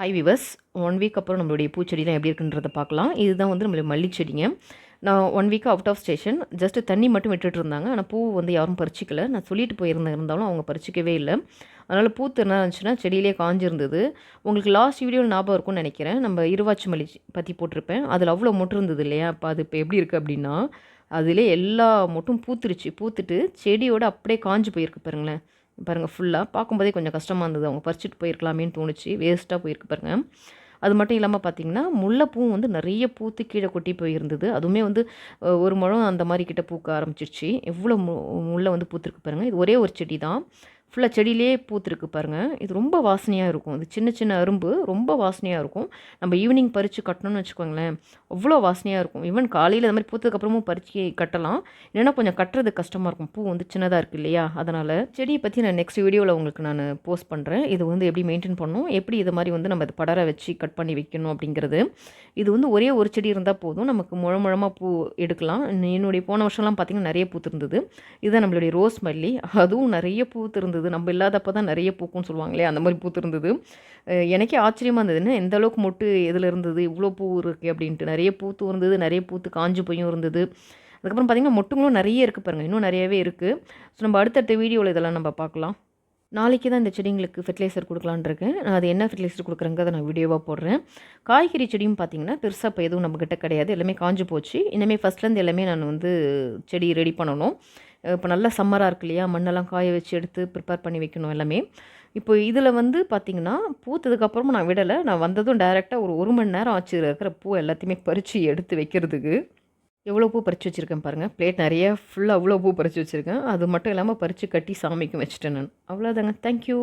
High viewers one week அப்புறம் நம்மளுடைய பூச்செடிலாம் எப்படி இருக்குன்றதை பார்க்கலாம். இதுதான் வந்து நம்மளுடைய மல்லிச்செடிங்க. நான் one week out of station just தண்ணி மட்டும் விட்டுட்டு இருந்தாங்க. ஆனால் பூ வந்து யாரும் பறிச்சிக்கல. நான் சொல்லிட்டு போயிருந்தேன். இருந்தாலும் அவங்க பறிச்சிக்கவே இல்லை. அதனால் பூத்து என்ன இருந்துச்சுன்னா செடியிலே காஞ்சிருந்தது. உங்களுக்கு லாஸ்ட் வீடியோவில் ஞாபகம் இருக்கும்னு நினைக்கிறேன். நம்ம இருவாச்சி மல்லி பற்றி போட்டிருப்பேன். அதில் அவ்வளோ மொட்டு இருந்தது இல்லையா? அப்போ அது இப்போ எப்படி இருக்குது அப்படின்னா அதிலே எல்லா மொட்டும் பூத்துருச்சு. பூத்துட்டு செடியோட அப்படியே காஞ்சு போயிருக்கு பாருங்களேன். பாருங்கள் ஃபுல்லாக பார்க்கும்போதே கொஞ்சம் கஷ்டமாக இருந்தது. அவங்க பறிச்சுட்டு போயிருக்கலாமேன்னு தோணுச்சு. வேஸ்ட்டாக போயிருக்கு பாருங்கள் அது மட்டும் இல்லாமல் பார்த்தீங்கன்னா முல்லைப்பூவும் வந்து நிறைய பூத்து கீழே கொட்டி போயிருந்தது. அதுவுமே வந்து ஒரு முழம் அந்த மாதிரி கிட்ட பூக்க ஆரம்பிச்சிருச்சு. எவ்வளோ மு முல்லை வந்து பூத்துருக்கு பாருங்கள் இது ஒரே ஒரு செடி தான் ஃபுல்லாக செடியிலே பூத்துருக்கு பாருங்கள் இது ரொம்ப வாசனையாக இருக்கும். இது சின்ன சின்ன அரும்பு ரொம்ப வாசனையாக இருக்கும். நம்ம ஈவினிங் பறித்து கட்டணும்னு வச்சுக்கோங்களேன் அவ்வளோ வாசனையாக இருக்கும். ஈவன் காலையில் அது மாதிரி பூத்ததுக்கப்புறமும் பறித்து கட்டலாம். இல்லைன்னா கொஞ்சம் கட்டுறது கஷ்டமாக இருக்கும். பூ வந்து சின்னதாக இருக்குது இல்லையா? அதனால் செடியை பற்றி நான் நெக்ஸ்ட் வீடியோவில் உங்களுக்கு நான் போஸ்ட் பண்ணுறேன் இது வந்து எப்படி மெயின்டைன் பண்ணணும்? எப்படி இது மாதிரி வந்து நம்ம இது படர வச்சு கட் பண்ணி வைக்கணும் அப்படிங்கிறது. இது வந்து ஒரே ஒரு செடி இருந்தால் போதும். நமக்கு முழ முழமாக பூ எடுக்கலாம். என்னுடைய போன வருஷம்லாம் பார்த்திங்கன்னா நிறைய பூத்திருந்தது. இதுதான் நம்மளுடைய ரோஸ் மல்லி. அதுவும் நிறைய பூத்திருந்தது. நம்ம இல்லாதப்போ தான் நிறைய பூக்கும்னு சொல்லுவாங்களே அந்த மாதிரி பூத்திருந்தது எனக்கே ஆச்சரியமாக இருந்தது. என்ன எந்த அளவுக்கு மொட்டு எதில் இருந்தது? இவ்வளோ பூ இருக்குது அப்படின்ட்டு. நிறைய பூத்து இருந்தது நிறைய பூத்து காஞ்சு போயும் இருந்தது. அதுக்கப்புறம் பார்த்திங்கன்னா மொட்டுங்களும் நிறைய இருக்குது பாருங்கள் இன்னும் நிறையவே இருக்குது ஸோ நம்ம அடுத்தடுத்த வீடியோவில் இதெல்லாம் நம்ம பார்க்கலாம் நாளைக்கு தான் இந்த செடிங்களுக்கு ஃபெர்டிலைசர் கொடுக்கலான்னு இருக்கேன். நான் அது என்ன ஃபெர்டிலைசர் கொடுக்குறேங்கிறத நான் வீடியோவாக போடுறேன். காய்கறி செடியும் பார்த்திங்கன்னா பெருசாக இப்போ எதுவும் நம்மக்கிட்ட கிடையாது. எல்லாமே காஞ்சு போச்சு. இனிமேல் ஃபஸ்ட்லேருந்து எல்லாமே நான் வந்து செடி ரெடி பண்ணணும். இப்போ நல்லா சம்மராக இருக்கு இல்லையா? மண்ணெல்லாம் காய வச்சு எடுத்து ப்ரிப்பேர் பண்ணி வைக்கணும் எல்லாமே. இப்போ இதில் வந்து பார்த்திங்கன்னா பூத்ததுக்கப்புறமும் நான் விடலை. நான் வந்ததும் டைரெக்டாக ஒரு ஒரு மணி நேரம் ஆச்சு. இருக்கிற பூ எல்லாத்தையுமே பறித்து எடுத்து வைக்கிறதுக்கு. எவ்வளோ பூ பறித்து வச்சுருக்கேன் பாருங்கள் பிளேட் நிறைய ஃபுல்லாக அவ்வளோ பூ பறித்து வச்சுருக்கேன். அது மட்டும் இல்லாமல் பறித்து கட்டி சாமிக்கும் வச்சுட்டேன் நான். அவ்வளோதாங்க தேங்க்யூ